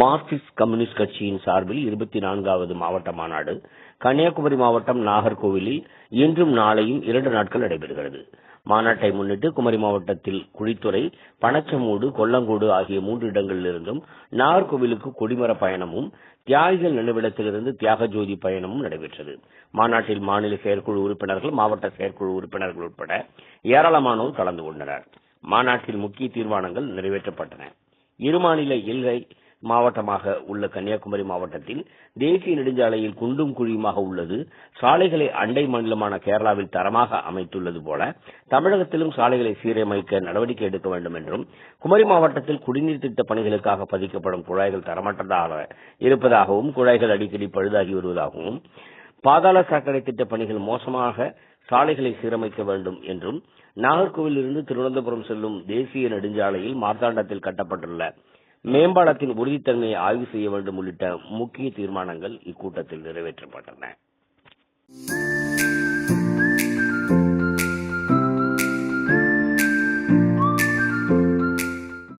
Marxist communist கட்சியின் சார்பில் இருபத்தி நான்காவது மாவட்ட மாநாடு கன்னியாகுமரி மாவட்டம் நாகர்கோவிலில் இன்றும் நாளையும் இரண்டு நாட்கள் நடைபெறுகிறது. மாநாட்டை முன்னிட்டு குமரி மாவட்டத்தில் குழித்துறை பனச்சமூடு கொல்லங்கோடு ஆகிய மூன்று இடங்களிலிருந்தும் நாகர்கோவிலுக்கு கொடிமர பயணமும் தியாகிகள் நினைவிடத்திலிருந்து தியாக ஜோதி பயணமும் நடைபெற்றது. மாநாட்டில் மாநில செயற்குழு உறுப்பினர்கள் மாவட்ட செயற்குழு உறுப்பினர்கள் உட்பட ஏராளமானோர் கலந்து கொண்டனர். மாநாட்டில் முக்கிய தீர்மானங்கள் நிறைவேற்றப்பட்டன. இருமாநில எல்லை மாவட்டமாக உள்ள கன்னியாகுமரி மாவட்டத்தில் தேசிய நெடுஞ்சாலையில் குண்டும் குழியுமாக உள்ளது. சாலைகளை அண்டை மாநிலமான கேரளாவில் தரமாக அமைத்துள்ளது போல தமிழகத்திலும் சாலைகளை சீரமைக்க நடவடிக்கை எடுக்க வேண்டும் என்றும் குமரி மாவட்டத்தில் குடிநீர் திட்ட பணிகளுக்காக பதிக்கப்படும் குழாய்கள் தரமற்றதாக இருப்பதாகவும் குழாய்கள் அடிக்கடி பழுதாகி வருவதாகவும் பாதாள சாக்கடை திட்ட பணிகள் மோசமாக சாலைகளை சீரமைக்க வேண்டும் என்றும் நாகர்கோவிலிருந்து திருவனந்தபுரம் செல்லும் தேசிய நெடுஞ்சாலையில் மார்த்தாண்டத்தில் கட்டப்பட்டுள்ள மேம்பாலத்தின் உறுதித்தன்மையை ஆய்வு செய்ய வேண்டும் உள்ளிட்ட முக்கிய தீர்மானங்கள் இக்கூட்டத்தில் நிறைவேற்றப்பட்டன.